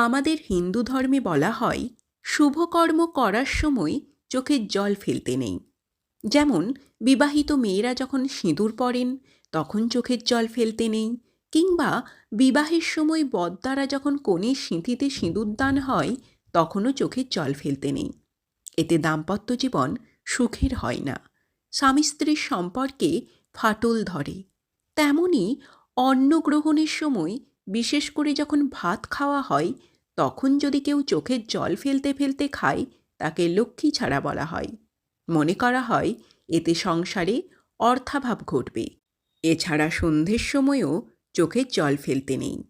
আমাদের হিন্দু ধর্মে বলা হয়, শুভকর্ম করার সময় চোখের জল ফেলতে নেই। যেমন, বিবাহিত মেয়েরা যখন সিঁদুর পরেন, তখন চোখের জল ফেলতে নেই, কিংবা বিবাহের সময় বদ্দারা যখন কনের সিঁথিতে সিঁদুর দান হয়, তখনও চোখের জল ফেলতে নেই। এতে দাম্পত্য জীবন সুখের হয় না। স্বামী স্ত্রীর সম্পর্কে ফাটল ধরে। তেমনি অন্ন গ্রহণের সময় বিশেষ করে যখন ভাত খাওয়া হয় তখন যদি কেউ চোখের জল ফেলতে ফেলতে খায়, তাকে লক্ষ্মী ছাড়া বলা হয়। মনে করা হয়, এতে সংসারে অর্থাভাব ঘটবে। এছাড়া সন্ধ্যের সময়ও চোখের জল ফেলতে নেই।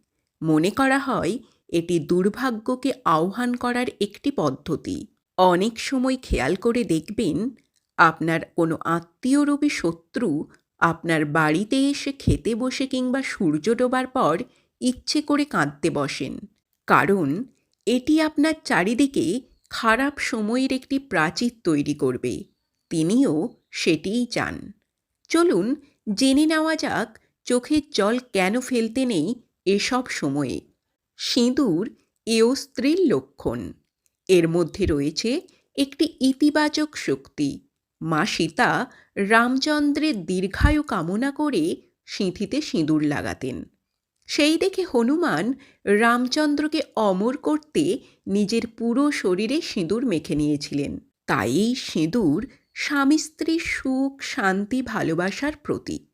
মনে করা হয়, এটি দুর্ভাগ্যকে আহ্বান করার একটি পদ্ধতি। অনেক সময় খেয়াল করে দেখবেন, আপনার কোনো আত্মীয়রূপী শত্রু আপনার বাড়িতে এসে খেতে বসে কিংবা সূর্য ডোবার পর ইচ্ছে করে কাঁদতে বসেন। কারণ এটি আপনার চারিদিকে খারাপ সময়ের একটি প্রাচীর তৈরি করবে। তিনিও সেটিই চান। চলুন জেনে নেওয়া যাক চোখের জল কেন ফেলতে নেই এসব সময়ে। সিঁদুর এও স্ত্রীর লক্ষণ। এর মধ্যে রয়েছে একটি ইতিবাচক শক্তি। মা সীতা রামচন্দ্রের দীর্ঘায়ু কামনা করে সিঁথিতে সিঁদুর লাগাতেন। সেই দেখে হনুমান রামচন্দ্রকে অমর করতে নিজের পুরো শরীরে সিঁদুর মেখে নিয়েছিলেন। তাই এই সিঁদুর স্বামী স্ত্রীর সুখ, শান্তি, ভালোবাসার প্রতীক।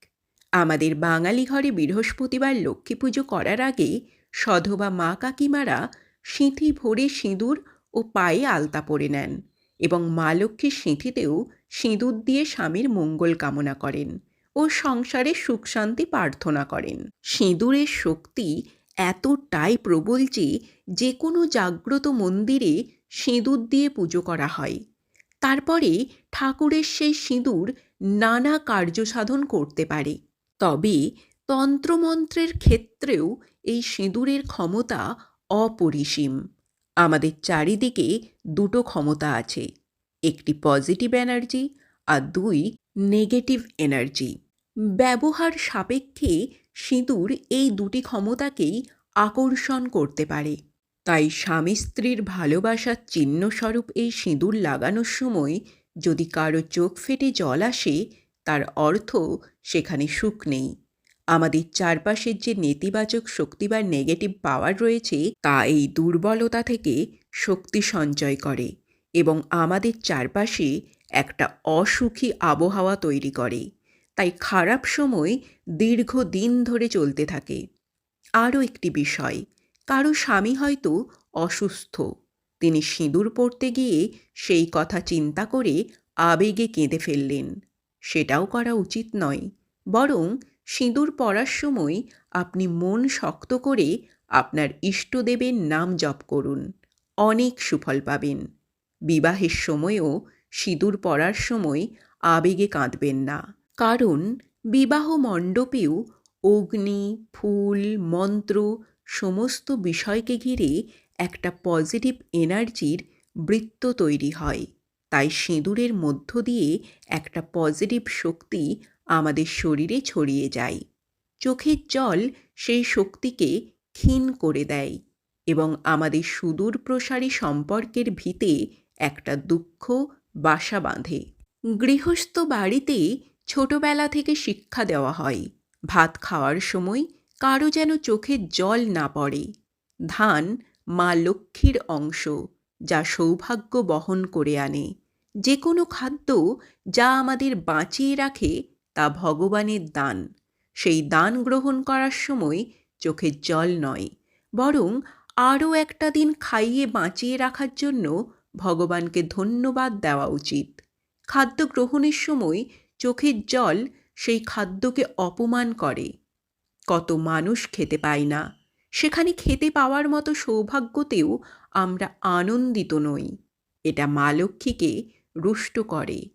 আমাদের বাঙালি ঘরে বৃহস্পতিবার লক্ষ্মী পুজো করার আগে সধবা মা কাকিমারা সিঁথি ভরে সিঁদুর ও পায়ে আলতা পরে নেন এবং মা লক্ষ্মীর সিঁথিতেও সিঁদুর দিয়ে স্বামীর মঙ্গল কামনা করেন। ও সংসারে সুখ শান্তি প্রার্থনা করেন। সিঁদুরের শক্তি এতটাই প্রবল যে যে কোনো জাগ্রত মন্দিরে সিঁদুর দিয়ে পুজো করা হয়। তারপরে ঠাকুরের সেই সিঁদুর নানা কার্য সাধন করতে পারে। তবে তন্ত্রমন্ত্রের ক্ষেত্রেও এই সিঁদুরের ক্ষমতা অপরিসীম। আমাদের চারিদিকে দুটো ক্ষমতা আছে, একটি পজিটিভ এনার্জি আর দুই নেগেটিভ এনার্জি। ব্যবহার সাপেক্ষে সিঁদুর এই দুটি ক্ষমতাকেই আকর্ষণ করতে পারে। তাই স্বামী স্ত্রীর ভালোবাসার চিহ্নস্বরূপ এই সিঁদুর লাগানোর সময় যদি কারও চোখ ফেটে জল আসে, তার অর্থ সেখানে সুখ নেই। আমাদের চারপাশের যে নেতিবাচক শক্তি বা নেগেটিভ পাওয়ার রয়েছে, তা এই দুর্বলতা থেকে শক্তি সঞ্চয় করে এবং আমাদের চারপাশে একটা অসুখী আবহাওয়া তৈরি করে। তাই খারাপ সময় দীর্ঘদিন ধরে চলতে থাকে। আরও একটি বিষয়, কারও স্বামী হয়তো অসুস্থ। তিনি সিঁদুর পড়তে গিয়ে সেই কথা চিন্তা করে আবেগে কেঁদে ফেললেন। সেটাও করা উচিত নয়, বরং সিঁদুর পরার সময় আপনি মন শক্ত করে আপনার ইষ্টদেবের নাম জপ করুন। অনেক সুফল পাবেন। বিবাহের সময়ও সিঁদুর পরার সময় আবেগে কাঁদবেন না। কারণ বিবাহ মণ্ডপেও অগ্নি, ফুল, মন্ত্র সমস্ত বিষয়কে ঘিরে একটা পজিটিভ এনার্জির বৃত্ত তৈরি হয়। তাই সিঁদুরের মধ্য দিয়ে একটা পজিটিভ শক্তি আমাদের শরীরে ছড়িয়ে যায়। চোখের জল সেই শক্তিকে ক্ষীণ করে দেয় এবং আমাদের সুদূর প্রসারী সম্পর্কের ভিতে একটা দুঃখ বাসা বাঁধে। গৃহস্থ বাড়িতে ছোটবেলা থেকে শিক্ষা দেওয়া হয়। ভাত খাওয়ার সময় কারও যেন চোখের জল না পড়ে। ধান মা লক্ষ্মীর অংশ, যা সৌভাগ্য বহন করে আনে। যে কোনো খাদ্য যা আমাদের বাঁচিয়ে রাখে, তা ভগবানের দান। সেই দান গ্রহণ করার সময় চোখের জল নয়, বরং আরও একটা দিন খাইয়ে বাঁচিয়ে রাখার জন্য ভগবানকে ধন্যবাদ দেওয়া উচিত। খাদ্য গ্রহণের সময় চোখের জল সেই খাদ্যকে অপমান করে। কত মানুষ খেতে পায় না। সেখানে খেতে পাওয়ার মতো সৌভাগ্যতেও আমরা আনন্দিত নই। এটা মা লক্ষ্মীকে রুষ্ট করে।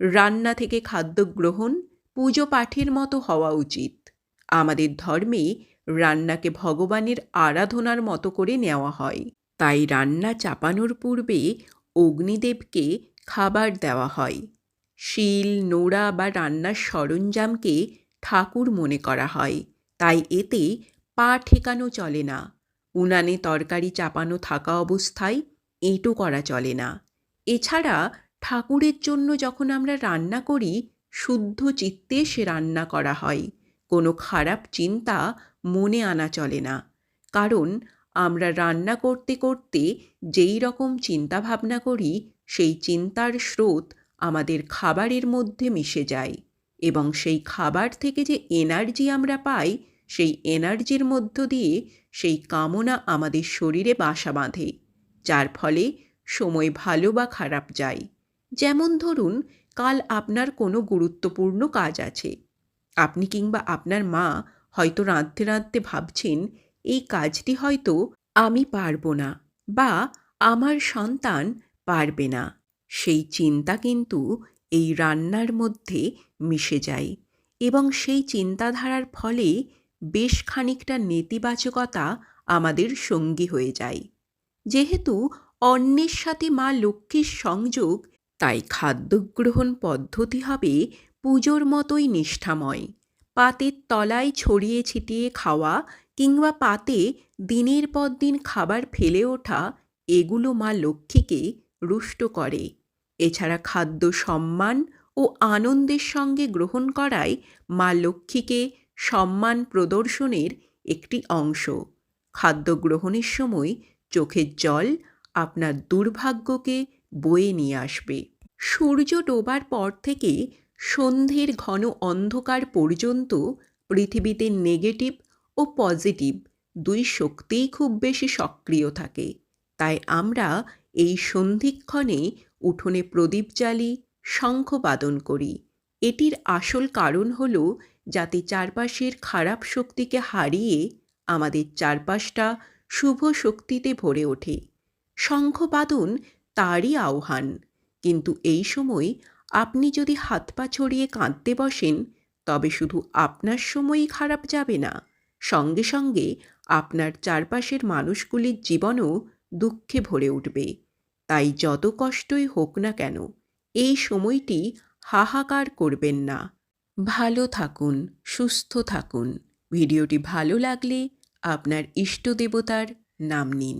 রান্না থেকে খাদ্য গ্রহণ, পুজো পাঠের মতো হওয়া উচিত। আমাদের ধর্মে রান্নাকে ভগবানের আরাধনার মতো করে নেওয়া হয়। তাই রান্না চাপানোর পূর্বে অগ্নিদেবকে খাবার দেওয়া হয়। শিল, নোড়া বা রান্নার সরঞ্জামকে ঠাকুর মনে করা হয়। তাই এতে পা ঠেকানো চলে না। উনানে তরকারি চাপানো থাকা অবস্থায় এঁটো করা চলে না। এছাড়া ঠাকুরের জন্য যখন আমরা রান্না করি, শুদ্ধ চিত্তে সে রান্না করা হয়। কোনো খারাপ চিন্তা মনে আনা চলে না। কারণ আমরা রান্না করতে করতে যেই রকম চিন্তা ভাবনা করি, সেই চিন্তার স্রোত আমাদের খাবারের মধ্যে মিশে যায় এবং সেই খাবার থেকে যে এনার্জি আমরা পাই, সেই এনার্জির মধ্য দিয়ে সেই কামনা আমাদের শরীরে বাসা বাঁধে, যার ফলে সময় ভালো বা খারাপ যায়। যেমন ধরুন, কাল আপনার কোনো গুরুত্বপূর্ণ কাজ আছে। আপনি কিংবা আপনার মা হয়তো রাঁধতে রাঁধতে ভাবছেন, এই কাজটি হয়তো আমি পারব না বা আমার সন্তান পারবে না। সেই চিন্তা কিন্তু এই রান্নার মধ্যে মিশে যায় এবং সেই চিন্তাধারার ফলে বেশ খানিকটা নেতিবাচকতা আমাদের সঙ্গী হয়ে যায়। যেহেতু অন্যের সাথে মা লক্ষ্মীর সংযোগ, তাই খাদ্যগ্রহণ পদ্ধতি হবে পুজোর মতোই নিষ্ঠাময়। পাতের তলায় ছড়িয়ে ছিটিয়ে খাওয়া কিংবা পাতে দিনের পর দিন খাবার ফেলে ওঠা, এগুলো মা লক্ষ্মীকে রুষ্ট করে। এছাড়া খাদ্য সম্মান ও আনন্দের সঙ্গে গ্রহণ করাই মা লক্ষ্মীকে সম্মান প্রদর্শনের একটি অংশ। খাদ্য গ্রহণের সময় চোখের জল আপনার দুর্ভাগ্যকে বয়ে নিয়ে আসবে। সূর্য ডোবার পর থেকে সন্ধ্যের ঘন অন্ধকার পর্যন্ত পৃথিবীতে নেগেটিভ ও পজিটিভ দুই শক্তিই খুব বেশি সক্রিয় থাকে। তাই আমরা এই সন্ধিক্ষণে উঠোনে প্রদীপ জ্বালি শঙ্খবাদন করি। এটির আসল কারণ হল যাতে চারপাশের খারাপ শক্তিকে হারিয়ে আমাদের চারপাশটা শুভ শক্তিতে ভরে ওঠে। শঙ্খবাদন তারই আহ্বান। কিন্তু এই সময় আপনি যদি হাত পা ছড়িয়ে কাঁদতে বসেন, তবে শুধু আপনার সময়ই খারাপ যাবে না। সঙ্গে সঙ্গে আপনার চারপাশের মানুষগুলির জীবনও দুঃখে ভরে উঠবে। তাই যত কষ্টই হোক না কেন, এই সময়টি হাহাকার করবেন না। ভালো থাকুন, সুস্থ থাকুন। ভিডিওটি ভালো লাগলে আপনার ইষ্ট দেবতার নাম নিন।